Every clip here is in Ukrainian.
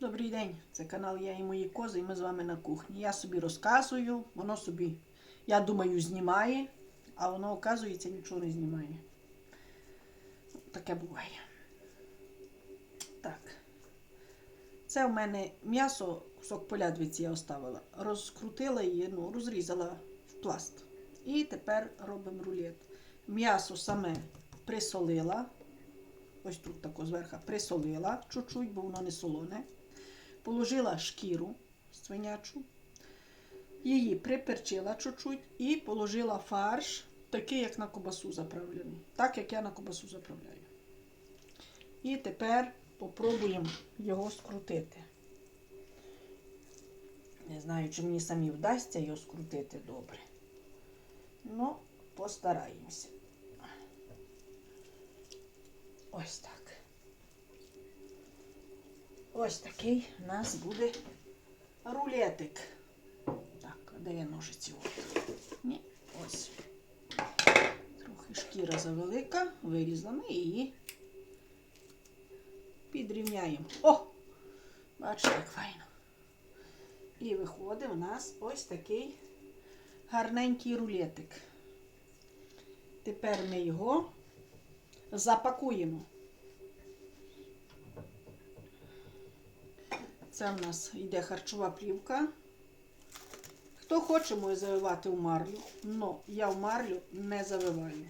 Добрий день, це канал Я і мої кози, і ми з вами на кухні. Я собі розказую, воно собі, я думаю, знімає, а воно, оказується, нічого не знімає. Таке буває. Так. Це в мене м'ясо, кусок полядвиці я оставила. Розкрутила її, ну, розрізала в пласт. І тепер робимо рулет. М'ясо саме присолила. Ось тут тако зверху присолила чуть-чуть, бо воно не солоне. Положила шкіру свинячу, її приперчила чуть-чуть і положила фарш, такий, як на кобасу заправлений. Так, як я на кобасу заправляю. І тепер попробуємо його скрутити. Не знаю, чи мені самі вдасться його скрутити добре. Ну, постараємося. Ось так. Ось такий у нас буде рулетик. Так, де я ножиці? Ні, ось. Трохи шкіра завелика, вирізала, ми її підрівняємо. О! Бачите, як файно. І виходить у нас ось такий гарненький рулетик. Тепер ми його запакуємо. Це в нас йде харчова плівка. Хто хоче, може завивати в марлю, але я в марлю не завиваю.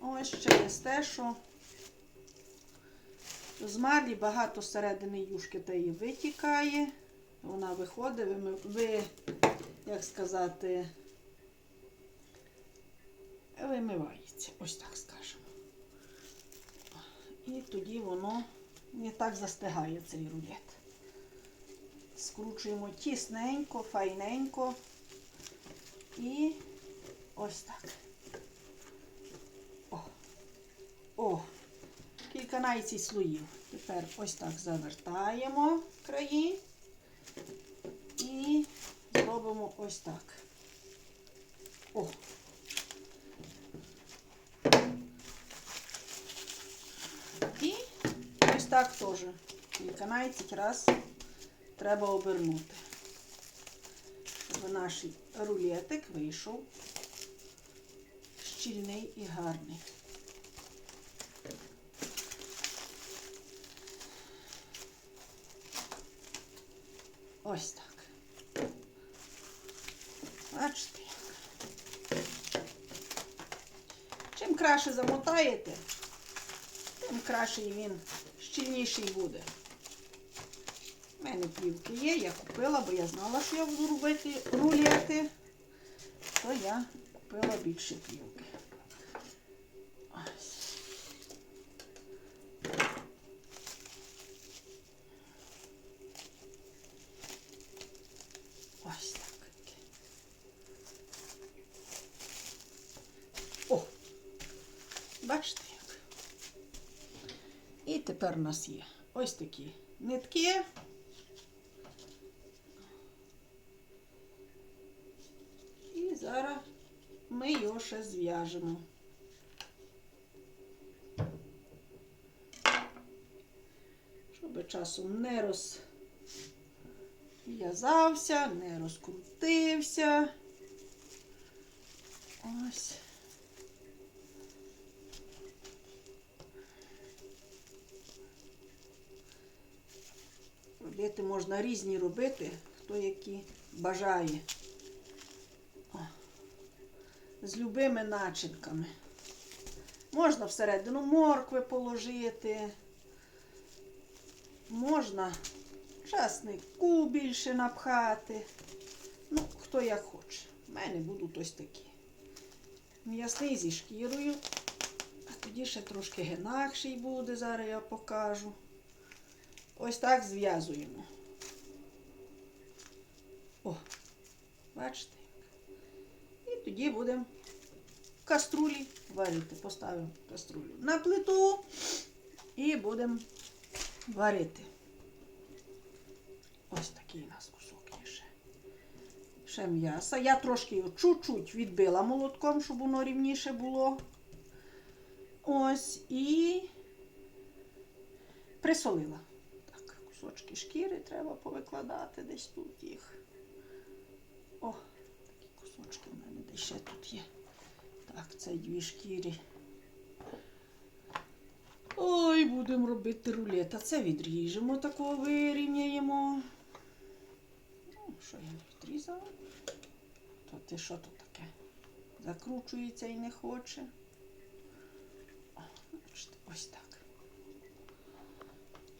Ось через те, що з марлі багато середини юшки та її витікає. Вона виходить, ви, ви як сказати, вимивається. Ось так скажемо. І тоді воно не так застигає цей рулет. Скручуємо тісненько, файненько. І ось так. О, О, кілька найці слоїв. Тепер ось так завертаємо краї і зробимо ось так. О. І ось так теж. Кільканадцять раз треба обернути. Щоб наш рулетик вийшов щільний і гарний. Ось так. Бачите як. Чим краще замотаєте, тим краще він щільніший буде. Мене плівки є, я купила, бо я знала, що я буду робити рулети, то я купила більше плівки. Ось. Ось. О! Бачите як? І тепер у нас є ось такі нитки. І зараз ми його ще зв'яжемо. Щоб часом не розв'язався, не розкрутився. Ось. Рулети можна різні робити, хто які бажає. З любими начинками. Можна всередину моркви положити. Можна часнику більше напхати. Ну, хто як хоче. У мене будуть ось такі. М'ясний зі шкірою. А тоді ще трошки генакший буде, зараз я покажу. Ось так зв'язуємо. О, бачите? І тоді будемо каструлі варити. Поставимо каструлю на плиту і будемо варити. Ось такий у нас кусок є ще. Ще м'яса. Я трошки його чуть-чуть відбила молотком, щоб воно рівніше було. Ось і присолила. Так, кусочки шкіри треба повикладати десь тут їх. О, такі кусочки в мене десь ще тут є. Так, це дві шкіри. Ой, будемо робити рулет. А це відріжемо, такого вирівняємо. Ну, що я відрізала? То ти що тут таке? Закручується і не хоче. О, бачите, ось так.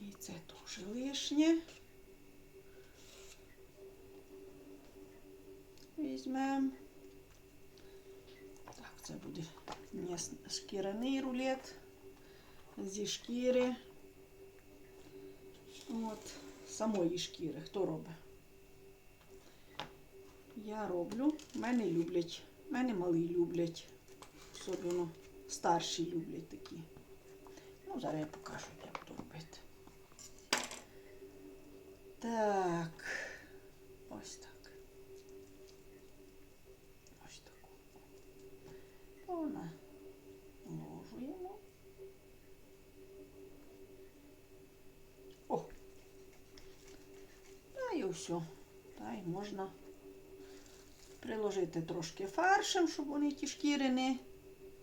І це теж лишнє. Візьмемо. Це буде шкіряний рулет зі шкіри. От, самої шкіри. Хто робить? Я роблю. Мене люблять. Мене малі люблять. Особливо старші люблять такі. Ну, зараз я покажу, як то робити. Так. Ось так. Ось таку. Вона ложуємо. О! Та і все. Та й можна приложити трошки фаршем, щоб вони ті шкіри не,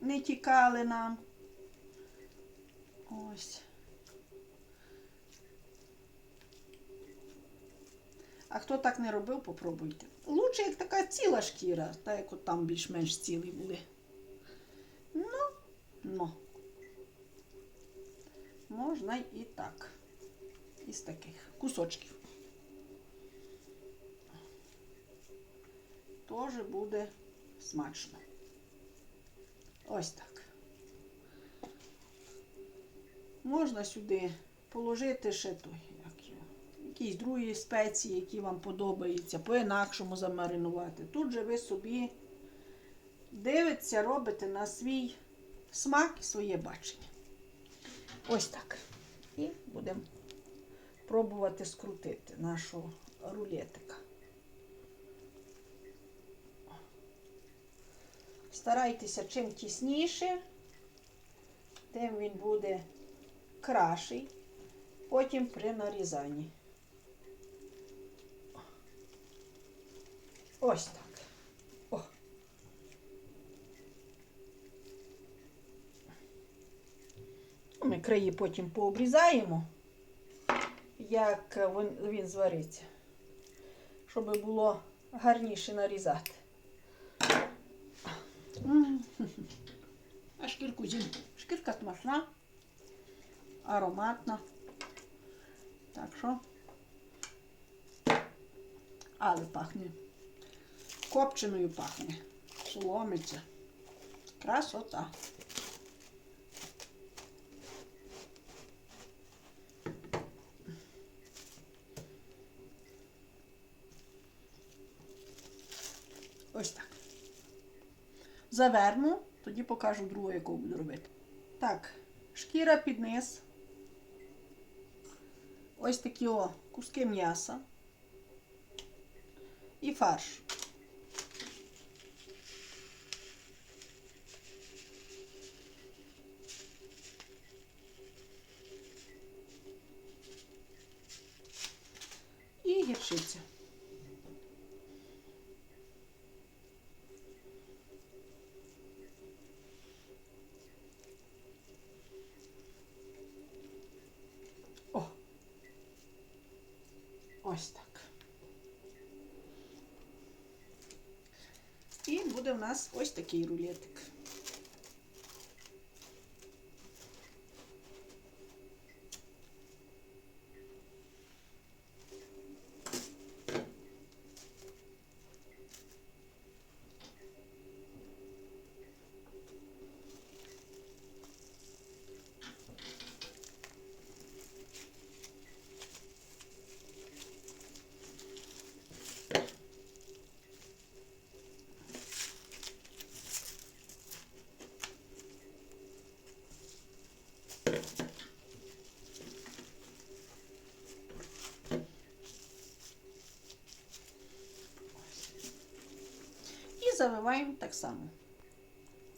не тікали нам. Ось. А хто так не робив, попробуйте. Лучше, як така ціла шкіра, так як от там більш-менш цілі були. Ну, ну. Можна і так. Із таких кусочків. Теж буде смачно. Ось так. Можна сюди положити ще той, як його, якісь другі спеції, які вам подобаються, по-інакшому замаринувати. Тут же ви собі дивитеся, робите на свій смак і своє бачення. Ось так. І будемо пробувати скрутити нашого рулетика. Старайтеся чим тісніше, тим він буде кращий потім при нарізанні. Ось так. О. Ну, Ми краї потім пообрізаємо, як він, він звариться, щоб було гарніше нарізати. А шкірку зім. Шкірка смачна, ароматна. Так що. Але пахне. Копченою пахне. Соломиться. Красота. Ось так. Заверну, тоді покажу другу, яку буду робити. Так, шкіра під низ. Ось такі о куски м'яса. І фарш. І гірчиця. О. Ось так. І буде в нас ось такий рулетик. І завиваємо так само.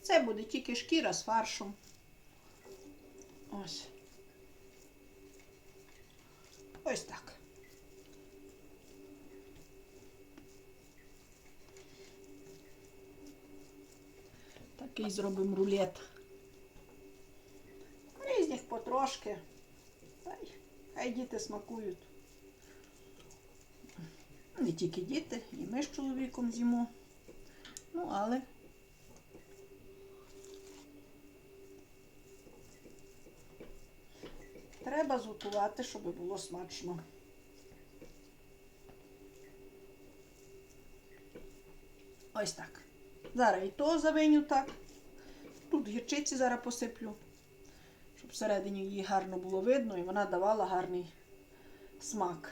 Це буде тільки шкіра з фаршем. Ось. Ось так. Такий зробимо рулет. Різних потрошки. Та й хай діти смакують. Не тільки діти, і ми з чоловіком з'їмо. Але треба зготувати, щоб було смачно. Ось так. Зараз і то завиню так. Тут гірчиці зараз посиплю, щоб всередині її гарно було видно і вона давала гарний смак.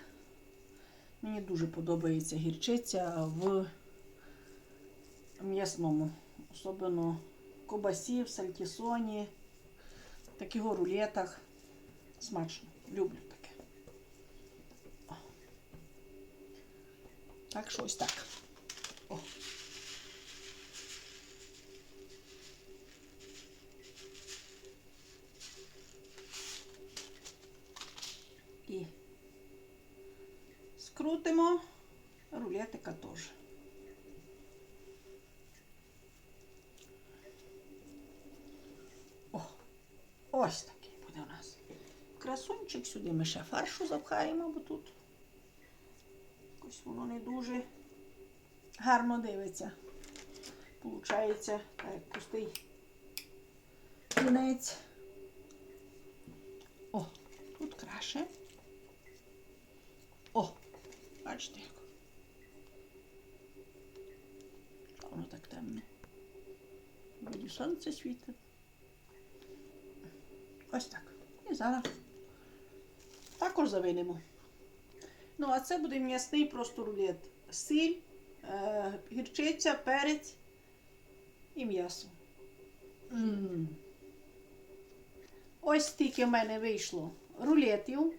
Мені дуже подобається гірчиця в м'ясному, особливо кобасі, в сальтісоні, таких рулетах. Смачно. Люблю таке. Так що ось так. О. І скрутимо рулетика теж. О, ось такий буде у нас. Красунчик сюди ми ще фаршу запхаємо, бо тут якось воно не дуже гарно дивиться. Получається, так, пустий кінець. О, тут краще. О, бачите як. Воно так темно? Вроді сонце світить. Ось так. І зараз також завинемо. Ну, а це буде м'ясний просто рулет. Сіль, е, гірчиця, перець і м'ясо. Ось стільки в мене вийшло рулетів.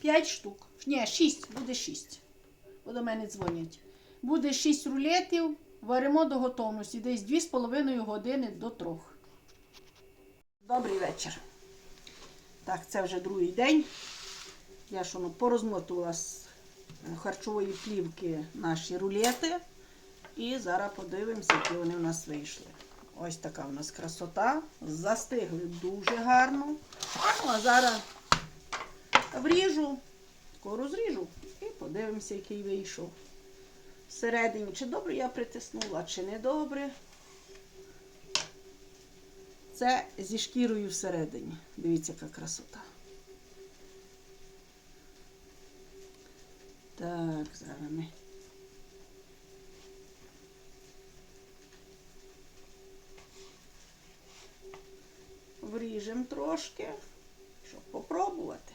5 штук. Ні, 6, буде 6. Бо до мене дзвонять. Буде 6 рулетів, варимо до готовності. Десь 2,5 години до 3. Добрий вечір. Так, це вже другий день. Я ж воно порозмотувала з е, харчової плівки наші рулети. І зараз подивимося, які вони в нас вийшли. Ось така у нас красота. Застигли дуже гарно. Ну, а зараз вріжу, скоро зріжу і подивимося, який вийшов. Всередині, чи добре я притиснула, чи не добре. Це зі шкірою всередині. Дивіться, яка красота. Так, зараз ми. Вріжемо трошки, щоб попробувати.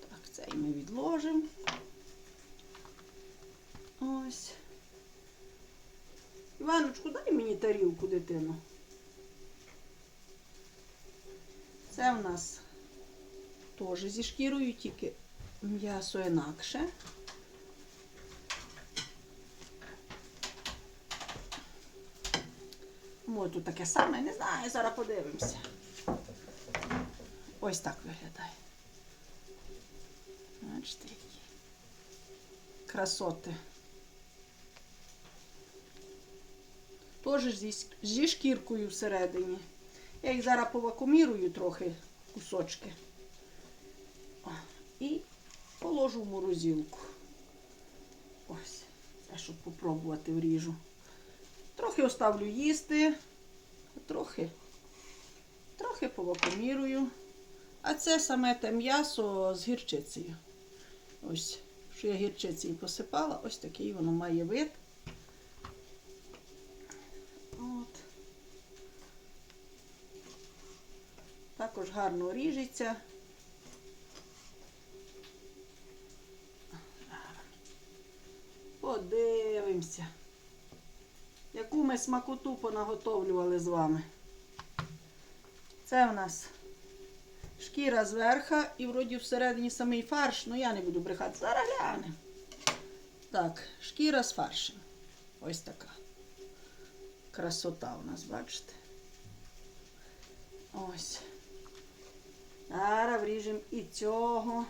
Так, цей ми відложимо. Ось. Тарілку, дитину. Це в нас теж зі шкірою, тільки м'ясо інакше. Ой, тут таке саме, не знаю, зараз подивимося. Ось так виглядає. Бачите, які красоти. Теж зі, зі шкіркою всередині. Я їх зараз повакумірую трохи кусочки. І положу в морозилку. Ось, це щоб попробувати вріжу. Трохи оставлю їсти, трохи, трохи повакумірую. А це саме те м'ясо з гірчицею. Ось, що я гірчицею посипала, ось такий воно має вид. От. Також гарно ріжеться. Подивимося, яку ми смакоту понаготовлювали з вами. Це в нас шкіра зверха і вроді всередині самий фарш, ну я не буду брехати. Зараз глянемо. Так, шкіра з фаршем. Ось така. Красота у нас, бачите? Ось. Зараз вріжемо і цього.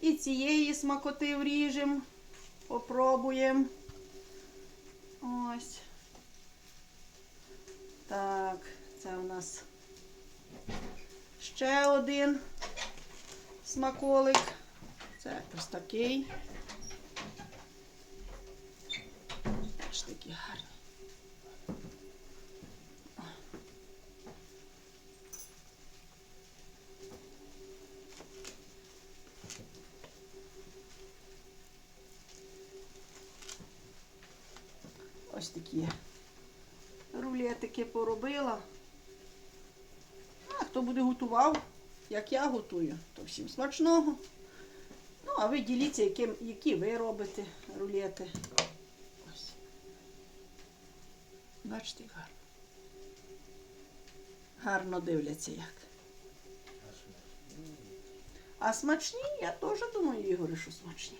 І цієї смакоти вріжемо. Попробуємо. Ось. Так, це у нас ще один смаколик. Це ось такий. Такі гарні. Ось такі рулетики поробила. А хто буде готував, як я готую, то всім смачного. Ну, а ви діліться, яким, які ви робите рулети. Бачите, гарно. Гарно дивляться як. А смачні, я теж думаю, Ігоре, що смачні.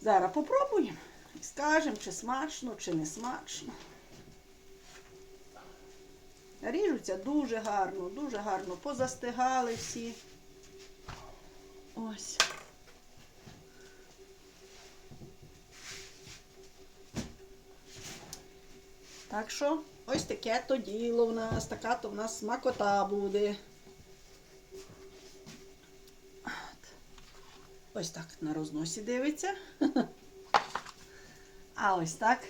Зараз попробуємо і скажемо, чи смачно, чи не смачно. Ріжуться дуже гарно, дуже гарно. Позастигали всі. Ось. Так що ось таке то діло в нас, така то в нас смакота буде. Ось так на розносі дивиться. А ось так.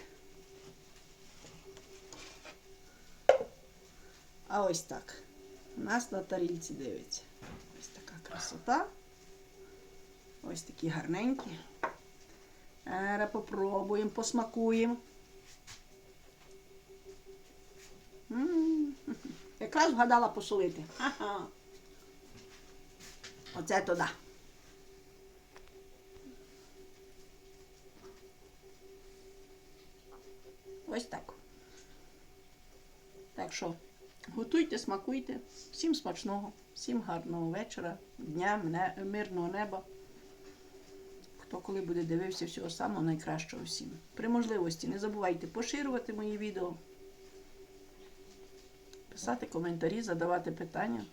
А ось так. У нас на тарілці дивиться. Ось така красота. Ось такі гарненькі. Попробуємо, посмакуємо. Вгадала посолити. Ага. Оце то да. Ось так. Так що готуйте, смакуйте. Всім смачного, всім гарного вечора, дня, мирного неба. Хто коли буде дивився, всього самого найкращого всім. При можливості не забувайте поширювати мої відео, писати коментарі, задавати питання.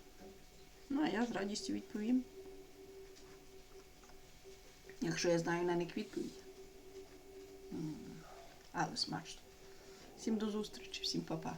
Ну, а я з радістю відповім. Якщо я знаю на них відповідь. Але смачно. Всім до зустрічі, всім па-па.